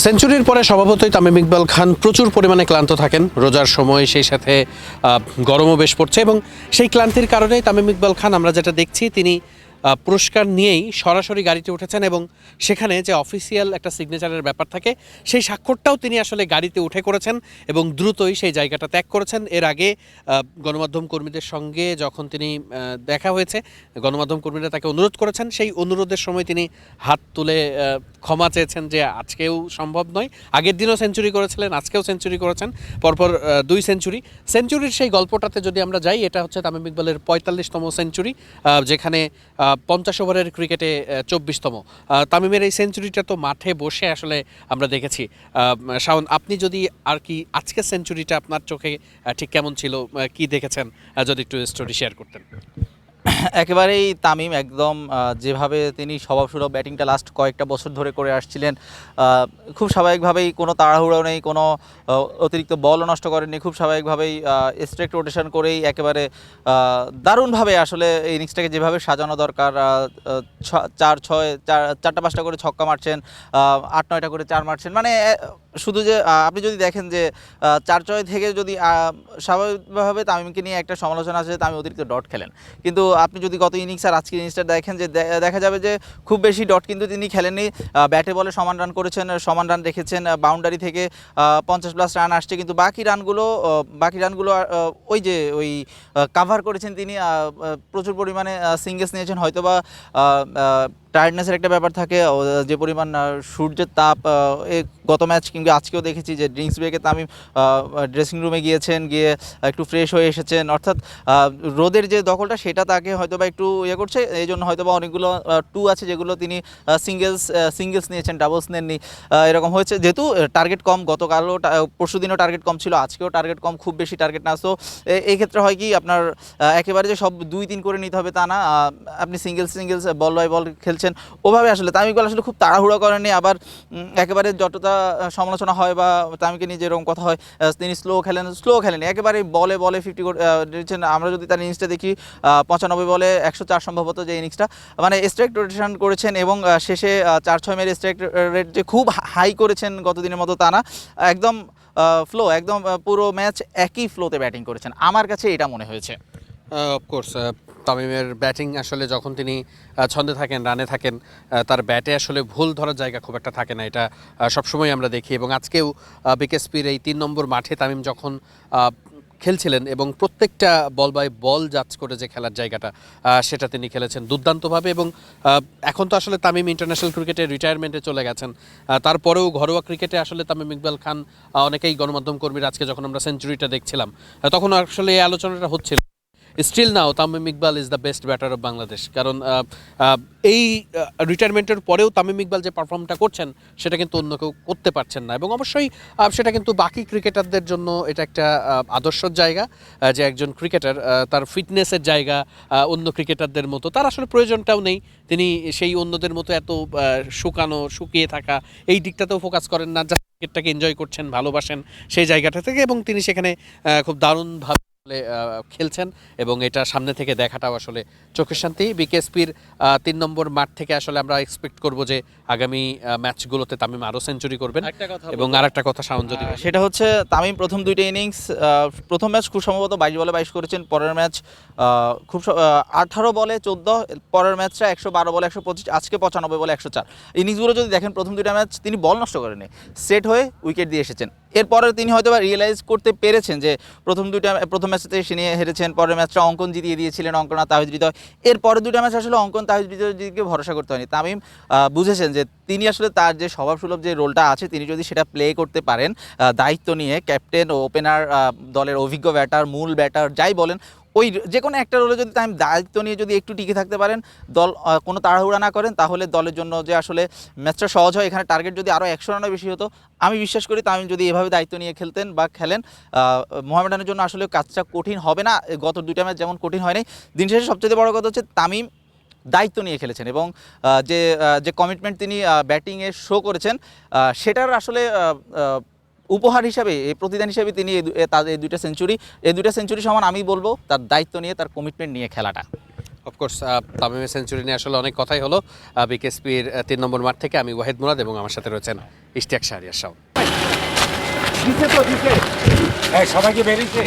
সেঞ্চুরির পরে স্বভাবতই তামিম ইকবাল খান প্রচুর পরিমাণে ক্লান্ত থাকেন। রোজার সময় সেই সাথে গরমও বেশ পড়ছে এবং সেই ক্লান্তির কারণে তামিম ইকবাল খান আমরা যেটা দেখছি, তিনি পুরস্কার নিয়েই সরাসরি গাড়িতে উঠেছেন এবং সেখানে যে অফিসিয়াল একটা সিগনেচারের ব্যাপার থাকে, সেই স্বাক্ষরটাও তিনি আসলে গাড়িতে উঠে করেছেন এবং দ্রুতই সেই জায়গাটা ত্যাগ করেছেন। এর আগে গণমাধ্যম কর্মীদের সঙ্গে যখন তিনি দেখা হয়েছে, গণমাধ্যম কর্মীরা তাকে অনুরোধ করেছেন। সেই অনুরোধের সময় তিনি হাত তুলে ক্ষমা চেয়েছেন যে আজকেও সম্ভব নয়। আগের দিনও সেঞ্চুরি করেছিলেন, আজকেও সেঞ্চুরি করেছেন, পরপর দুই সেঞ্চুরি সেঞ্চুরির সেই গল্পটাতে যদি আমরা যাই, এটা হচ্ছে তামিম ইকবালের পঁয়তাল্লিশতম সেঞ্চুরি যেখানে পঞ্চাশ ওভারের ক্রিকেটে চব্বিশতম। তামিমের এই সেঞ্চুরিটা তো মাঠে বসে আসলে আমরা দেখেছি। শাওন, আপনি যদি আর কি আজকের সেঞ্চুরিটা আপনার চোখে ঠিক কেমন ছিল? কি দেখেছেন? যদি একটু স্টোরি শেয়ার করতেন। একেবারেই তামিম একদম যেভাবে তিনি স্বভাবসুলভ ব্যাটিংটা লাস্ট কয়েকটা বছর ধরে করে আসছিলেন খুব স্বাভাবিকভাবেই কোনো তাড়াহুড়ো নেই, কোনো অতিরিক্ত বলও নষ্ট করেননি, খুব স্বাভাবিকভাবেই স্ট্রেক্ট রোটেশন করেই একেবারে দারুণভাবে আসলে ইনিংসটাকে যেভাবে সাজানো দরকার চার, ছয়, চার, চারটা পাঁচটা করে ছক্কা মারছেন আট, নয়টা করে চার মারছেন মানে শুধু যে আপনি যদি দেখেন যে চার, ছয় থেকে যদি স্বাভাবিকভাবে তামিমকে নিয়ে একটা সমালোচনা আছে তামিম অতিরিক্ত ডট খেলেন। কিন্তু আপনি যদি গত ইনিংস আর আজকের ইনিংসটা দেখেন যে দেখা যাবে যে খুব বেশি ডট কিন্তু তিনি খেলেননি। ব্যাটে বলে সমান রান করেছেন সমান রান রেখেছেন বাউন্ডারি থেকে পঞ্চাশ প্লাস রান আসছে। কিন্তু বাকি রানগুলো বাকি রানগুলো ওই যে ওই কাভার করেছেন তিনি প্রচুর পরিমাণে সিঙ্গেলস নিয়েছেন। হয়তোবা টায়ার্ডনেসের একটা ব্যাপার থাকে যে পরিমাণ সূর্যের তাপ গত ম্যাচ কিংবা আজকেও দেখেছি যে ড্রিঙ্কস ব্রেকে তামিম ড্রেসিং রুমে গিয়েছেন, গিয়ে একটু ফ্রেশ হয়ে এসেছেন। অর্থাৎ রোদের যে দখলটা, সেটা তাকে হয়তো বা একটু ইয়ে করছে। এই জন্য হয়তো বা অনেকগুলো টু আছে যেগুলো তিনি সিঙ্গেলস সিঙ্গেলস নিয়েছেন ডাবলস নেননি। এরকম হয়েছে। যেহেতু টার্গেট কম, গতকালও পরশু দিনও টার্গেট কম ছিল, আজকেও টার্গেট কম, খুব বেশি টার্গেট না। সো এই ক্ষেত্রে হয় কি, আপনার একেবারে যে সব দুই তিন করে নিতে হবে তা না। আপনি singles singles ball by ball খেলছেন ওভাবে আসলে তামিম ইকবাল আসলে খুব তাড়াহুড়ো করেননি আবার একেবারে যতটা সমালোচনা হয় বা তামিমকে নিয়ে যেরকম কথা হয় তিনি স্লো খেলেন স্লো খেলেনি একেবারে বলে বলে ফিফটি দিচ্ছেন আমরা যদি তার ইনিংসটা দেখি পঁচানব্বই বলে একশো চার সম্ভবত যে ইনিংসটা মানে স্ট্রাইক রোটেশন করেছেন এবং শেষে চার ছয় মেরে স্ট্রাইক রেট যে খুব হাই করেছেন গতদিনের মতো তা না, একদম ফ্লো একদম পুরো ম্যাচ একই ফ্লোতে ব্যাটিং করেছেন। আমার কাছে এটা মনে হয়েছে। অফকোর্স তামিমের ব্যাটিং আসলে যখন তিনি ছন্দে থাকেন, রানে থাকেন তার ব্যাটে আসলে ভুল ধরার জায়গা খুব একটা থাকে না। এটা সবসময় আমরা দেখি এবং আজকেও বিকেএসপির এই তিন নম্বর মাঠে তামিম যখন খেলছিলেন এবং প্রত্যেকটা বল বাই বল জাজ করে যে খেলার জায়গাটা সেটা তিনি খেলেছেন দুর্দান্তভাবে এবং এখন তো আসলে তামিম ইন্টারন্যাশনাল ক্রিকেটে রিটায়ারমেন্টে চলে গেছেন। তারপরেও ঘরোয়া ক্রিকেটে আসলে তামিম ইকবাল খান অনেকেই গণমাধ্যম কর্মীরা আজকে যখন আমরা সেঞ্চুরিটা দেখছিলাম তখন আসলে এই আলোচনাটা হচ্ছিল। Still now Tamim Iqbal is the best batter of Bangladesh কারণ এই রিটায়ারমেন্টের পরেও তামিম ইকবাল যে পারফর্মটা করছেন, সেটা কিন্তু অন্য কেউ করতে পারছেন না। এবং অবশ্যই সেটা কিন্তু বাকি ক্রিকেটারদের জন্য এটা একটা আদর্শের জায়গা যে একজন ক্রিকেটার তার ফিটনেসের জায়গা অন্য ক্রিকেটারদের মতো। তার আসলে প্রয়োজনটাও নেই। তিনি সেই অন্যদের মতো এত শুকানো, শুকিয়ে থাকা, এই দিকটাতেও ফোকাস করেন না। যা ক্রিকেটটাকে এনজয় করছেন, ভালোবাসেন, সেই জায়গাটা থেকে। এবং তিনি সেখানে খুব দারুণভাবে খেলছেন এবং এটা সামনে থেকে দেখাটাও আসলে চোখের শান্তি। বিকেএসপির তিন নম্বর মাঠ থেকে আসলে আমরা এক্সপেক্ট করব যে আগামী ম্যাচগুলোতে তামিম আরও সেঞ্চুরি করবেন এবং আর একটা কথা শাওন যদি সেটা হচ্ছে তামিম প্রথম দুইটা ইনিংস প্রথম ম্যাচ খুব সম্ভবত বাইশ বলে বাইশ করেছেন পরের ম্যাচ খুব আঠারো বলে চোদ্দ পরের ম্যাচটা একশো বারো বলে একশো পঁচিশ আজকে পঁচানব্বই বলে একশো চার। ইনিংসগুলো যদি দেখেন প্রথম দুইটা ম্যাচ তিনি বল নষ্ট করেনি সেট হয়ে উইকেট দিয়ে এসেছেন। এরপরে তিনি হয়তো বা রিয়েলাইজ করতে পেরেছেন যে প্রথম দুইটা প্রথম ম্যাচে এসে নিয়ে হেরেছেন। পরের ম্যাচটা অঙ্কন জিতিয়ে দিয়েছিলেন অঙ্কনা তাহিদ হৃদয়। এর পরের দুটো ম্যাচ আসলে অঙ্কন তাহিদ হৃদয়কে ভরসা করতে হয়নি। তামিম বুঝেছেন যে তিনি আসলে তার যে স্বভাবসুলভ যে রোলটা আছে, তিনি যদি সেটা প্লে করতে পারেন দায়িত্ব নিয়ে ক্যাপ্টেন ও ওপেনার দলের অভিজ্ঞ ব্যাটার মূল ব্যাটার যাই বলেন ওই যে কোনো একটা রোলে যদি তামিম দায়িত্ব নিয়ে যদি একটু টিকে থাকতে পারেন, দল কোনো তাড়াহুড়া না করেন, তাহলে দলের জন্য যে আসলে ম্যাচটা সহজ হয়, এখানে টার্গেট যদি আরও একশো রানের বেশি হতো, আমি বিশ্বাস করি তামিম যদি এভাবে দায়িত্ব নিয়ে খেলতেন বা খেলেন মোহামেডানের জন্য আসলে কাজটা কঠিন হবে না গত দুইটা ম্যাচ যেমন কঠিন হয়নি। দিন শেষে সবচেয়ে বড় কথা হচ্ছে তামিম দায়িত্ব নিয়ে খেলেছেন এবং যে যে কমিটমেন্ট তিনি ব্যাটিংয়ে শো করেছেন সেটার আসলে উপহার হিসাবে এই প্রতিদান হিসাবে তিনি এই তার এই দুইটা সেঞ্চুরি এই দুইটা সেঞ্চুরি সমান আমি বলব তার দায়িত্ব নিয়ে তার কমিটমেন্ট নিয়ে খেলাটা। অফকোর্স তামিমের সেঞ্চুরি নিয়ে আসলে অনেক কথাই হলো। বিকেএসপির তিন নম্বর মাঠ থেকে আমি ওয়াহিদ মুরাদ এবং আমার সাথে রয়েছেন ইশতিয়াক শাহরিয়ার শাহ সবাইকে বেরিয়েছে।